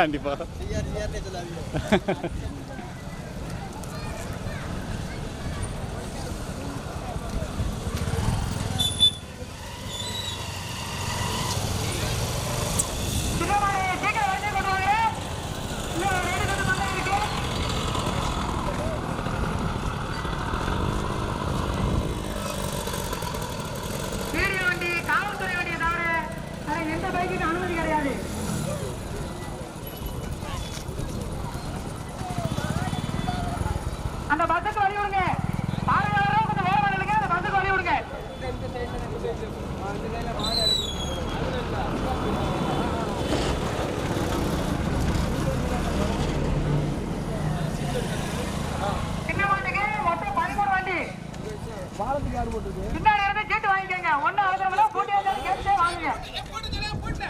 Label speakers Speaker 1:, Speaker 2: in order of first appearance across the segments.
Speaker 1: பாருங்க
Speaker 2: கண்டிப்பா
Speaker 1: சிஆர் சிஆர்னே சொல்லாதீங்க
Speaker 3: சின்னமணி, சீக்கிரம் வண்டி கொண்டு வாங்க. இன்னும் ஒரு ரெண்டு கட்டு மண்ணை இருக்கு. வீடியோ வண்டி காவல்துறை வண்டியை தவிர வேற எந்த பைக்குக்கும் அனுமதி கிடையாது அந்த பஸ்ஸுக்கு வழி விடுங்க பார்வையாளரும் கொஞ்சம் வேலை நில்லுங்க அந்த பஸ்ஸுக்கு வழி விடுங்க சின்ன வண்டிக்கு மொத்தம் பதிமூணு வண்டி பின்னாடி இருந்து கேட்டு வாங்கிக்கோங்க ஒன்னும் அவசரம் இல்லை போட்டி வந்தாலும் கேட்டுட்டே வாங்குங்க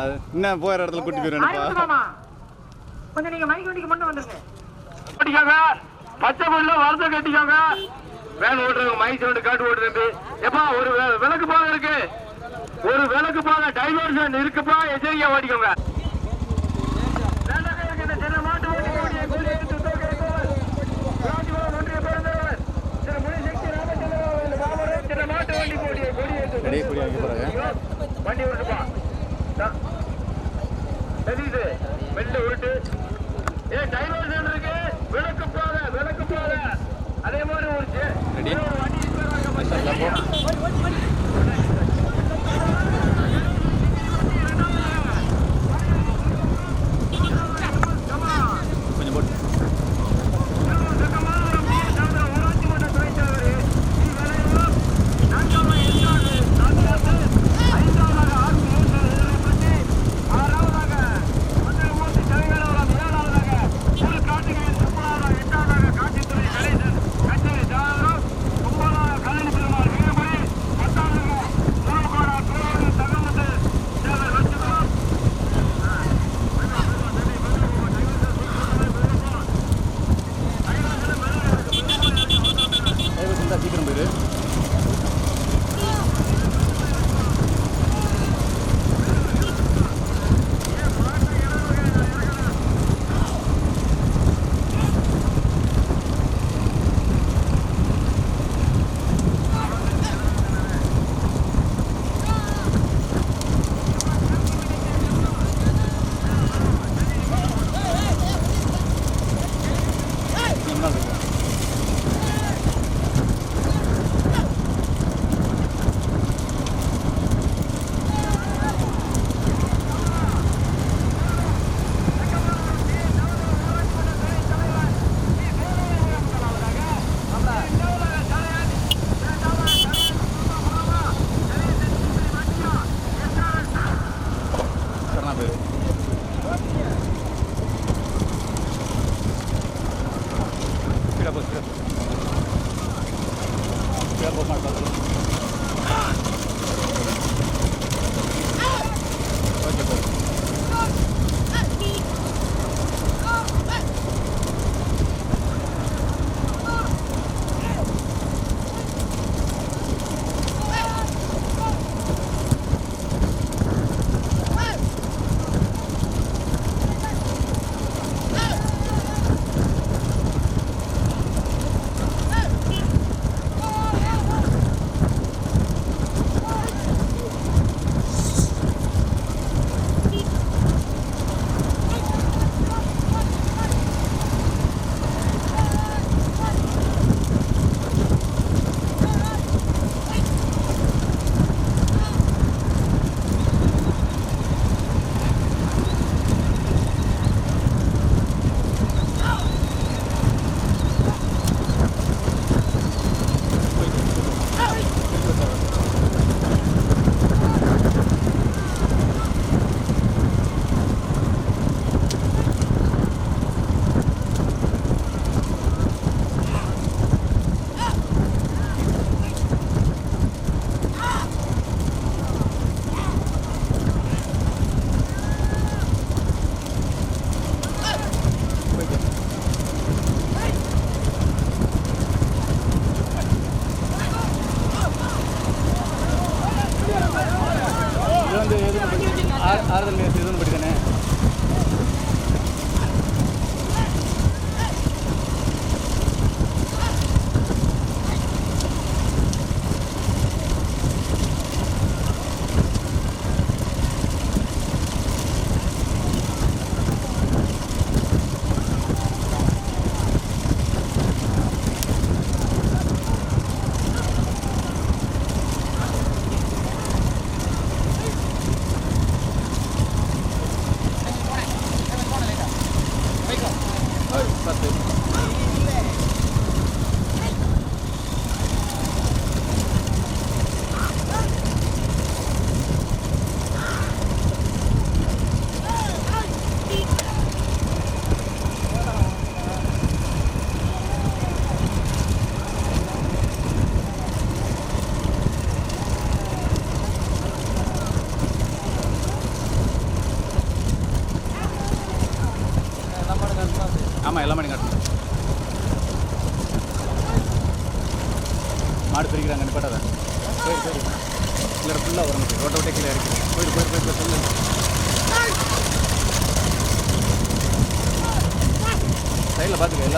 Speaker 2: அது என்ன போகிற இடத்துல கூட்டி
Speaker 3: ஆயிரத்துமாமா கொஞ்சம் நீங்க மைக் வண்டிக்கு மட்டும் வந்துருங்க.
Speaker 4: கட்டிக்கோங்க. பச்சை புல்ல வரத கட்டிக்கோங்க. வேன் ஓட்டுறவங்க மைக் சவுண்ட் காட்டு ஓட்டுறது எப்பா ஒரு விளக்கு பாக இருக்கு. ஒரு விளக்கு பாக டைவர்ஷன் இருக்குப்பா. எச்சரிக்கையா ஓட்டிக்கோங்க.
Speaker 2: இடையே கூடி வாங்கி போகிறாங்க
Speaker 4: வண்டி விட்டுப்பா தெரியுது மெல்ல உருட்டு ஏ டைவர்ஷன் இருக்கு. விளக்கு போத விளக்கு போத அதே மாதிரி ஒரு சே-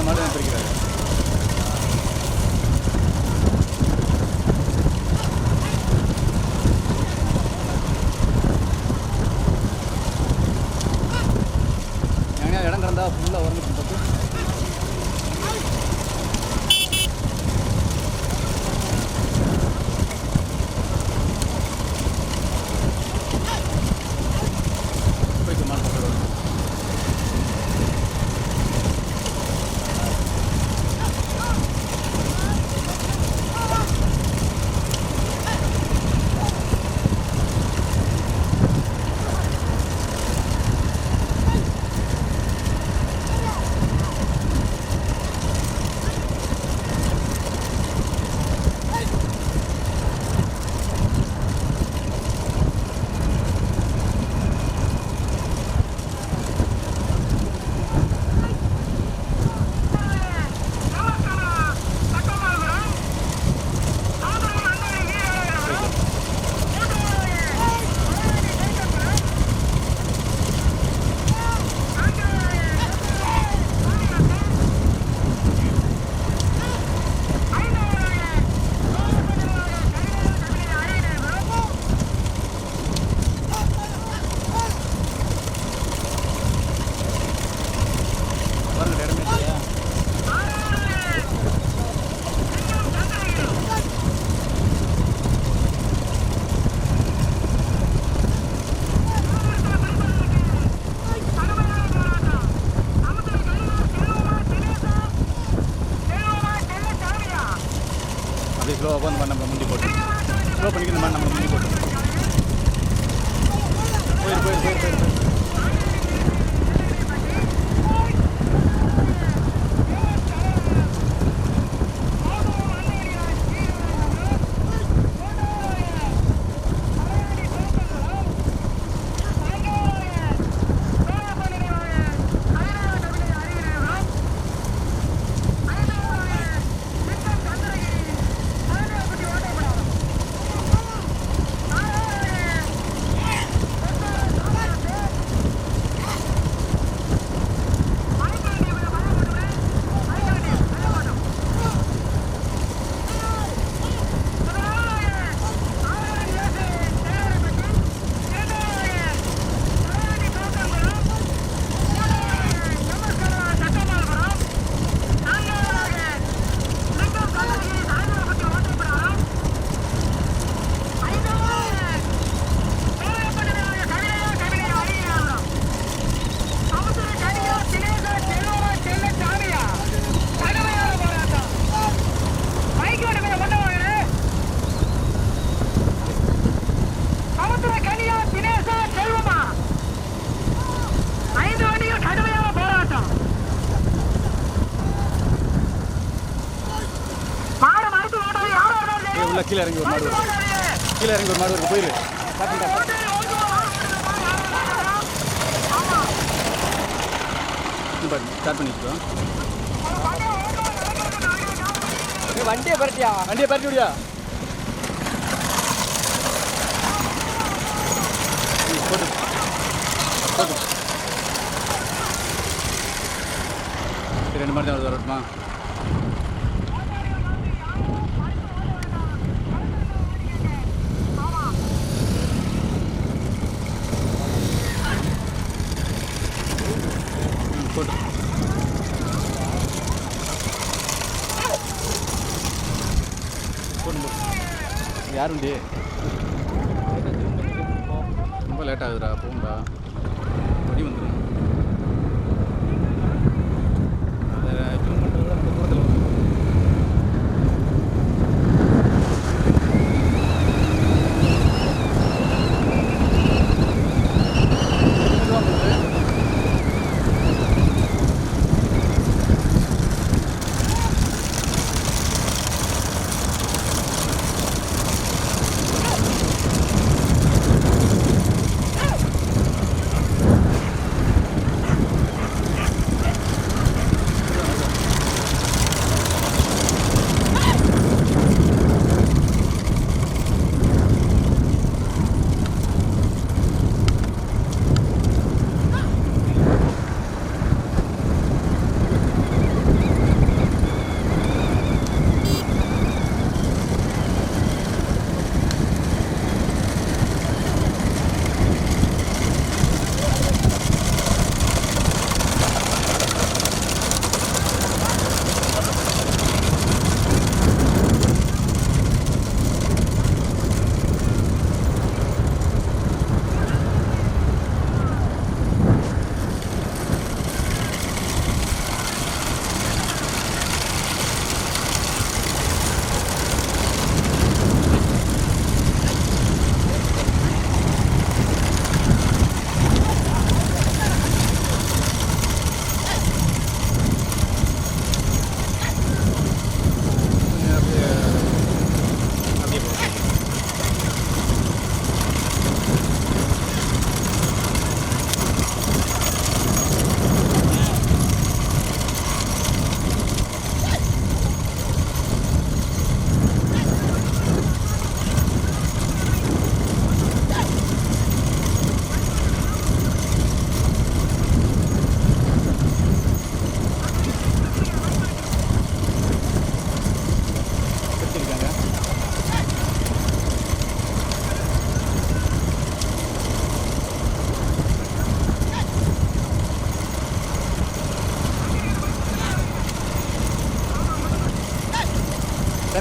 Speaker 3: மருத்துவம் ஸ்லோவாக இந்த மாதிரி நம்ம முந்தி போட்டு. ஸ்லோ பண்ணிக்க இந்த மாதிரி நம்ம முந்தி போட்டு. போயிரு போயிரு போயிரு போயிரு.
Speaker 2: அடிச்சுடியா ரெண்டு மாதிரி தான் வருமா போட்டு யார் உண்டி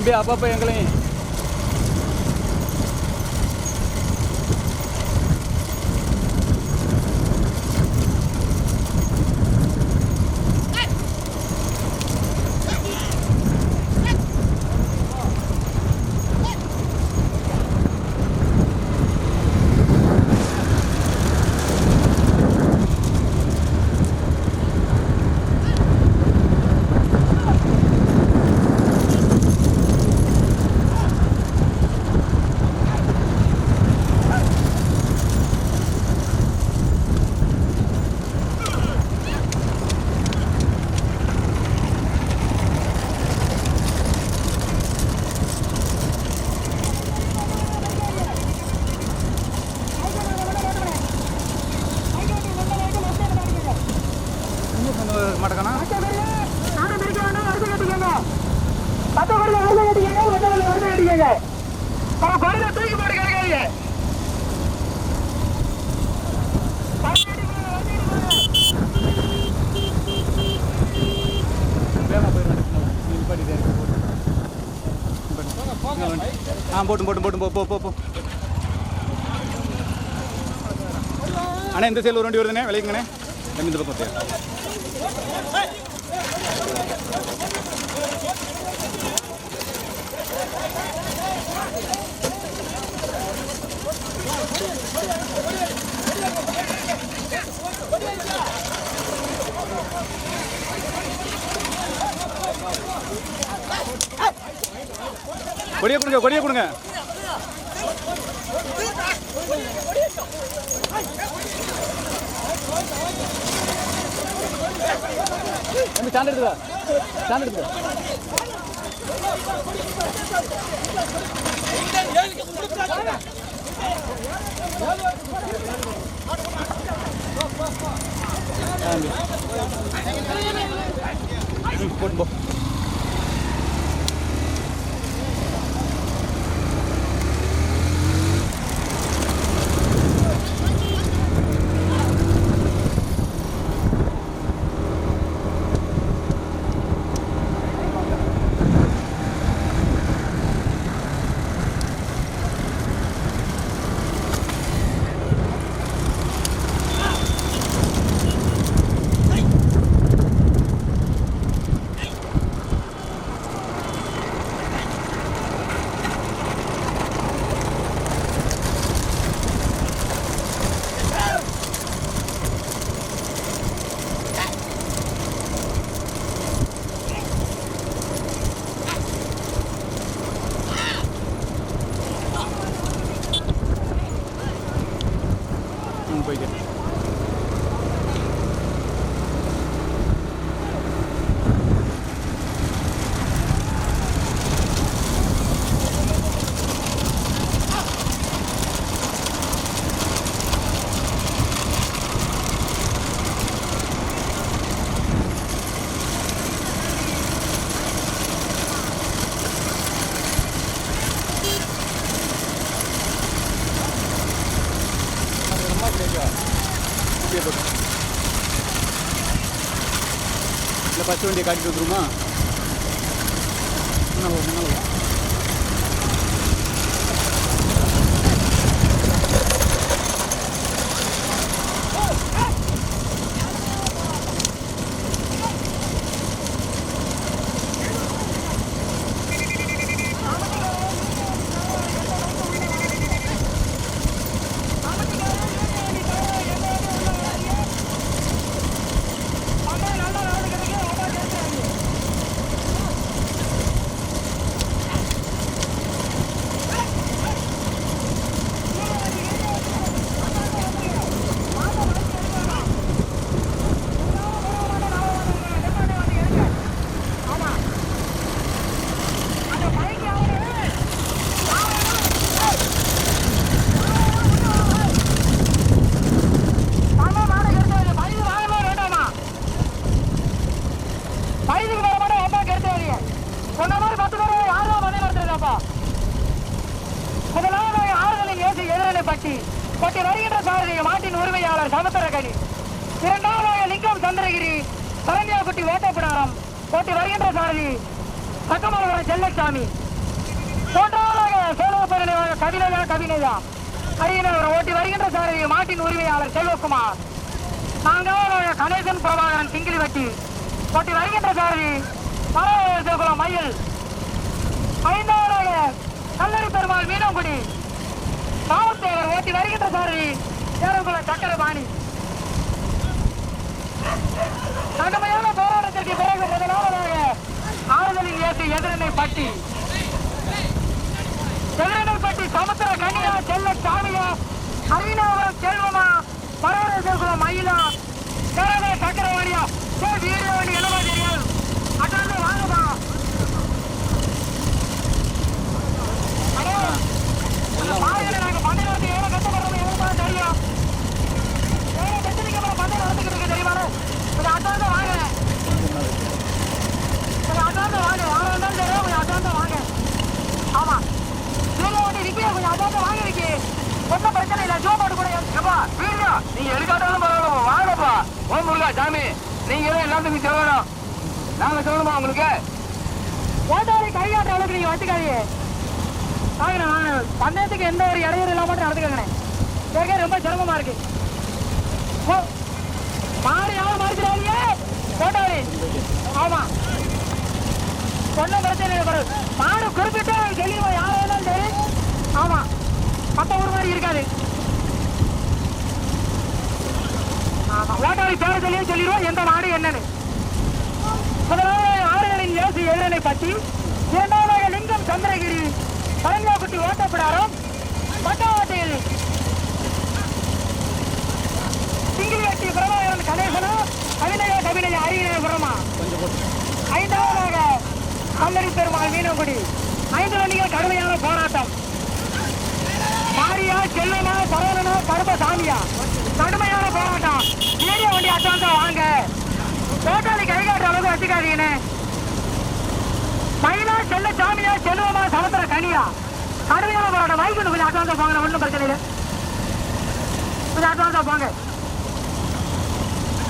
Speaker 2: தம்பி அப்பப்போ எங்களையும் இன்னும் கொஞ்சம் மாட்டேக்கானா
Speaker 3: தூக்கி போட்டு கிடைக்காதீங்க
Speaker 2: வேகமாக போயிடும் நிப்பாட்டிட்டே இருக்கு போட்டு நிப்பாட்டு. இங்க வந்து. ஆ போட்டும் போட்டும் போட்டும் போ போ போ போ. அண்ணா இந்த சைடில் ஒரு வண்டி வருதுண்ணே விளையுங்கண்ணே நம்ம இந்த பக்கம் பார்த்தியா கொடியை கொடுங்க கொடியை கொடுங்க. தம்பி சாண்ட் எடுத்துக்கா. சாண்ட் எடுத்துக்கா. போ. ஃபஸ்ட் வண்டியை காட்டிட்டு வந்துருமா? முன்னால் போ, முன்னால் போ.
Speaker 3: வயதுக்கு வர மாட்டேன் ஒன்றா கருத்து வரீங்க சொன்ன மாதிரி பத்து பேர் யாரும் வந்து நடத்துறதாப்பா முதலாவதாக ஆறுதலின் ஏசி எதிரனை பட்டி பட்டி வருகின்ற சாரதி மாட்டின் உரிமையாளர் சமுத்திரகனி இரண்டாவதாக லிங்கம் சந்திரகிரி சரண்யாக்குட்டி ஓட்டப்பிடாரம் போட்டி வருகின்ற சாரதி சக்கமலவரம் செல்லசாமி மூன்றாவதாக சோழப்பெருநிலை கவிதையா கவிதையா அரியனவர் ஓட்டி வருகின்ற சாரதி மாட்டின் உரிமையாளர் செல்வகுமார் நான்காவதாக கணேசன் பிரபாகரன் சிங்கிலி வட்டி போட்டி வருகின்ற சாரதி பரவகுளம் மயில் ஐந்தாவதாக கல்லறி பெருமாள் மீனங்குடி ராமத்தேவர் ஓட்டி வருகின்ற சாரதி சேரங்குள சக்கரபாணி கடுமையான போராட்டத்திற்கு பிறகு முதலாவதாக ஆறுதலில் ஏசி எதிரணை பட்டி. எதிரணை பட்டி சமுத்திர கன்னியா செல்ல சாமியா ஹரிநாதம் செல்வமா பரவரகுளம் மயிலா சேரவே சக்கரவாணியா சே வீடியோ என்னவா தெரியும் அட்டாந்து வாங்கப்பா அடே, இந்த பாதையில நாங்க பந்தயம் நடத்தி எவ்வளவு கஷ்டப்படுறோம் எவ்வளவு தெரியும் எவ்வளவு பிரச்சனைக்கு அப்புறம் பந்தயம் நடந்துக்கிட்டு இருக்கு தெரியுமா கொஞ்சம் அட்டாந்து வாங்க கொஞ்சம் அட்டாந்து வாங்க யாரா இருந்தாலும் தெரியும் கொஞ்சம் அட்டாந்து வாங்க ஆமா வீடியோ வண்டி விக்கி கொஞ்சம் அட்டாந்து வாங்க விக்கி ஒன்றும் பிரச்சனை இல்லை. ஜோ போட்டு கூட
Speaker 4: ஏப்பா வீடியோ நீங்க எடுக்காட்டாலும் பரவாயில்ல வாங்கப்பா. ஓ முருகா சாமி. நீங்க தான் எல்லாத்துக்கும் சொல்லணும் நாங்க சொல்லணுமா உங்களுக்கு?
Speaker 3: ஓட்டாளி கையாட்ட அளவுக்கு நீங்க வச்சுக்காதீங்க. வாங்கண்ணே பந்தயத்துக்கு எந்த ஒரு இடையூறு இல்லாம நடந்துக்கங்கண்ணே. கேட்க ரொம்ப சிரமமா இருக்கு. ஓ, மாடு யாரும் மறுக்கிறாங்க ஓட்டாளி ஆமா ஒன்றும் பிரச்சனை இல்லை மாடு குறிப்பிட்டு தெளிவா யார் வேணாலும் சரி. ஆமா. மத்த ஊர் மாதிரி இருக்காது. ஆமா. ஓட்டாளி பேர சொல்லியும் சொல்லிடுவோம். எந்த மாடு என்னன்னு. முதலாவது ஆறுகளின் இயேசு எதிரனை பற்றி இரண்டாவதாக லிங்கம் சந்திரகிரி ஓட்டப்படாரோ ஓட்டப்பிடாரம் சிங்கிள் சிங்கிலிவட்டி பிரபாகரன் கணேசனும் கவிதையா கவிதையா அரியணை பிரமா
Speaker 2: கொஞ்சம் போட்டு
Speaker 3: ஐந்தாவதாக பெருமாள் மீனங்குடி. ஐந்து வண்டிகள் கடுமையான போராட்டம். மாரியா செல்வனா பரவலனா கருப்பசாமியா? கடுமையான போராட்டம். ஏரியா வண்டி அட்வான்ஸா வாங்க. போட்டாளி கை காட்டுற அளவுக்கு வச்சுக்காதீங்கன்னு மயிலா செல்ல சாமியா செல்வமா சமுத்திர கனியா? கடுமையான போராட்டம். மைக்கு கொஞ்சம் அட்வான்ஸா போங்க ஒன்றும் பிரச்சனை இல்லை. கொஞ்சம் அட்வான்ஸா போங்க.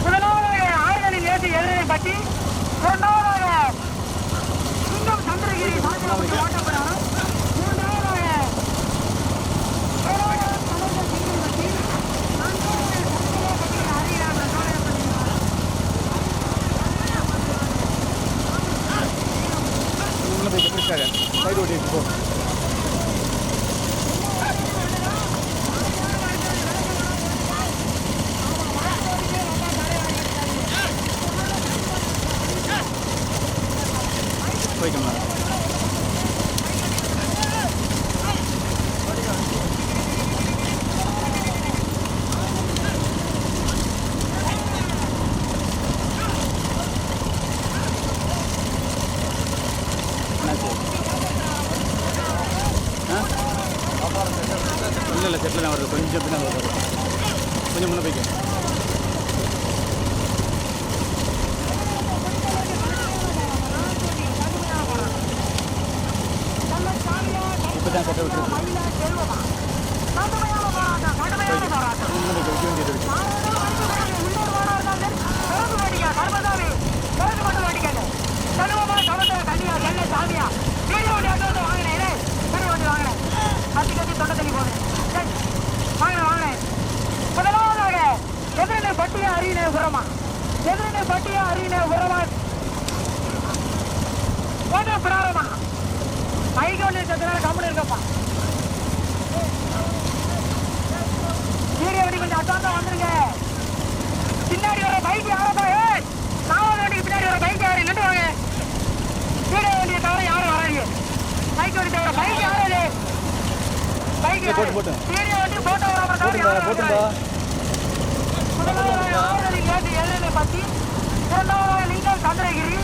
Speaker 3: முதலாவதாக ஆறுகளின் ஏற்றி எதிரை பற்றி இரண்டாவதாக இன்னும் சந்திரகிரி சாமியாவுக்கு ஓட்டப்படாமல் மூன்றாவதாக ஏழாவதாக சமுத்திர சிங்கிரி பற்றி நான்காவதாக சமுத்திர பற்றி அறிகிறார்கள் சோழப்பள்ளி
Speaker 2: உள்ள போய் கட்டிருக்காங்க சைடு ஓட்டி போ போய்க்கோங்க என்னாச்சு ஆ இல்லை இல்லை செட்டில் தான் வருது கொஞ்சம் பின்னாடி வருது கொஞ்சம் முன்னே போய்க்க இப்போ தான் செட்டை விட்டுருக்கு
Speaker 3: மயிலா செல்வமா கடுமையான போராட்டம் கடுமையான போராட்டம்
Speaker 2: முன்னே போய்க்க விட்டு வேண்டியது இருக்கு
Speaker 3: உள்ளூர் வாடா இருந்தாலும் சரி, கிழக்கு வேடிக்கை, கருப்பசாமி, கிழக்கு மட்டும் என்ன சாமியா வீடியோ வண்டி அங்க வந்து வாங்கினேன் வீடியோ வண்டி வாங்கினேன் கத்தி கத்தி தொண்டை தள்ளி போனேன் வாங்கினேன் வாங்கினேன் முதலாவதாக எதிரினை பட்டியா அரியணை உரமா எதிரினை பட்டியா அரியணை உரமா போட்ட பிராரமா ஒன்று இருக்கிறதுனால கம்பெனி இருக்கப்பா வீடியோ வண்டி கொஞ்சம் அட்வான்ஸா வந்துருங்க. பின்னாடி வர பைக் யாரப்பா ஏய் நாலாவது வண்டிக்கு பின்னாடி வர பைக் யாரு? நின்று வாங்க. வீடியோ வண்டியை தவிர யாரும் வராதீங்க. பைக் வண்டி தவிர பைக் யாரு பைக். வீடியோ வண்டி போட்டோ வர தவிர யாரும்
Speaker 2: போட்டுண்டா
Speaker 3: முதலாவதாக ஆறுதலின் ஏட்டு எல்லையை பற்றி இரண்டாவதாக லிங்கம் சந்திரகிரி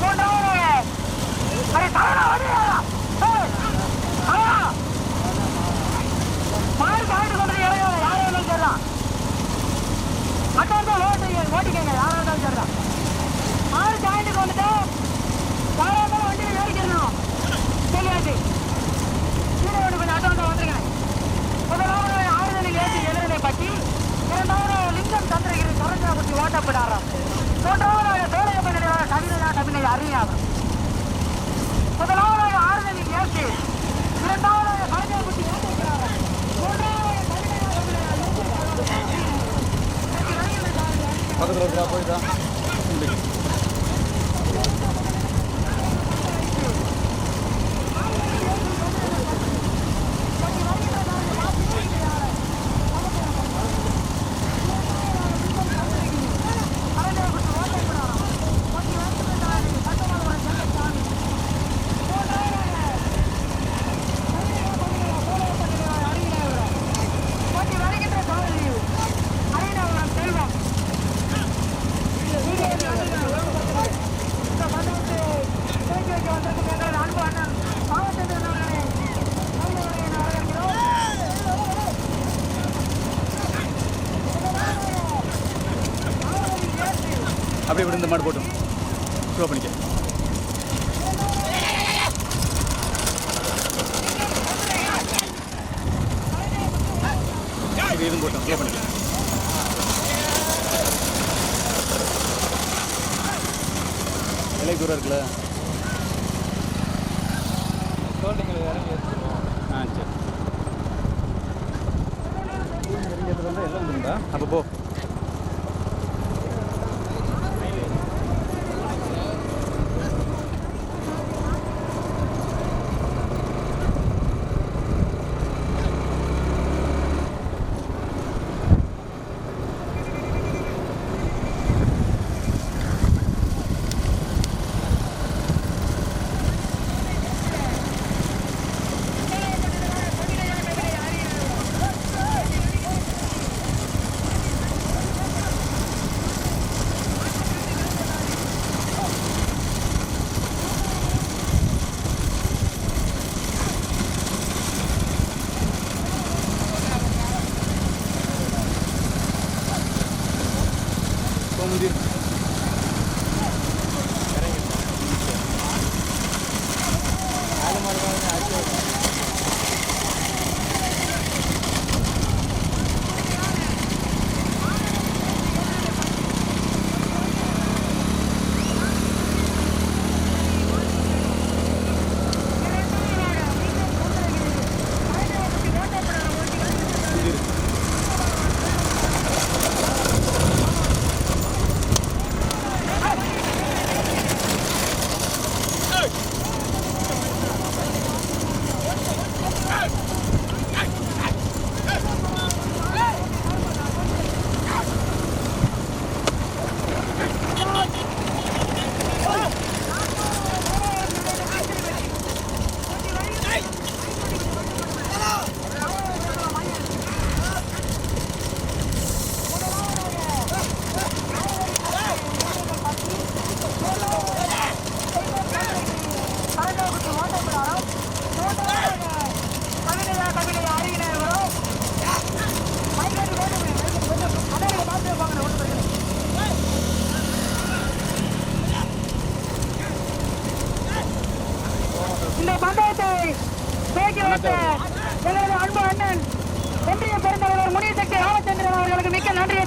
Speaker 3: மூன்றாவதாக அரை தவறா வண்டியா ஏய், ஓட்டு ஓட்டிக்கங்க யாரோ இருந்தாலும் சரிதான் மாடு பாயிண்ட்டுக்கு வந்துட்டா யாரோ இருந்தாலும் வண்டியில் ஏறிக்கணும் தெரியாது கீழே ஒன்று கொஞ்சம் அட்வான்ஸா வந்துருங்க முதலாவது ஆறுதலில் ஏற்றி எதிரனை பற்றி இரண்டாவது லிங்கம் சந்திரகிரி சரஞ்சாபுத்தி ஓட்டப்படாரம் மூன்றாவதாக சோழையப்ப நிலையான கவிதையா கவிதை அறியாகும்
Speaker 2: Aku terus berapa
Speaker 3: itu?
Speaker 2: அப்படியே விட்டு இந்த மாடு போட்டும். ஸ்லோ பண்ணிக்க. இது இதுவும் போட்டோம் ஸ்லோ பண்ணிக்க. விலை தூரம் இருக்குல்ல. ஆ சரி. இறங்கியதுல இருந்து எல்லாம் வந்துருந்தா அப்போ போ.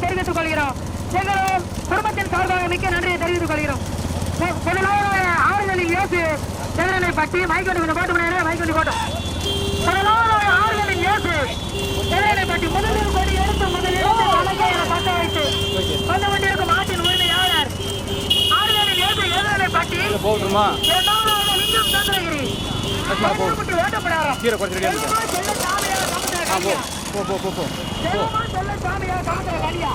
Speaker 2: தெரிவித்துக் கொள்கிறோம். எங்களது குடும்பத்தின் சார்பாக மிக்க நன்றியை தெரிவித்துக் கொள்கிறோம்.
Speaker 3: முதலாவது ஆறுகளில் இயேசு எதிரனை பட்டி மைக்கொண்டு கொஞ்சம் போட்டு முடியாது மைக்கொண்டு போட்டோம் முதலாவது ஆறுகளில் இயேசு எதிரனை பட்டி முதலில் கொடி எடுத்து முதலில் கணக்கையை பட்ட வைத்து வந்து கொண்டிருக்கும் ஆட்டின் உரிமையாளர் ஆறுகளில் இயேசு எதிரனை பட்டி
Speaker 2: போகணுமா
Speaker 3: இரண்டாவதாக லிங்கம் சந்திரகிரி. செல்வமா செல்ல
Speaker 2: போ போ போ. போ
Speaker 3: சொல்ல செல்ல சாமியார் வழியா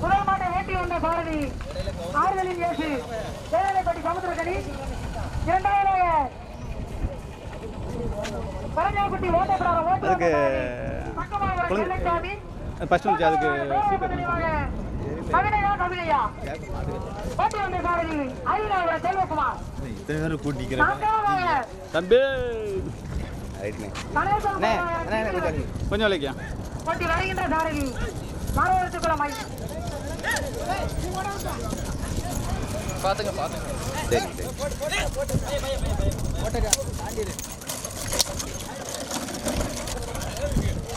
Speaker 3: மூன்றாவது மாட்டை பாரதி ஆறுதலின் இயேசு வேலைப்பட்டி சமுத்திரக்கணி இரண்டாவதாக
Speaker 2: அதுக்கு ஃபர்ஸ்ட் அதுக்கு
Speaker 3: வந்த செல்வகுமார்
Speaker 2: இத்தனை பேர் கூட்டிக்கிறேன் தம்பி கொஞ்சம் விலைக்கா
Speaker 3: ஓட்டி வருகின்ற சாரதி மாணவரத்துக்குள்ள மை
Speaker 2: பார்த்துங்க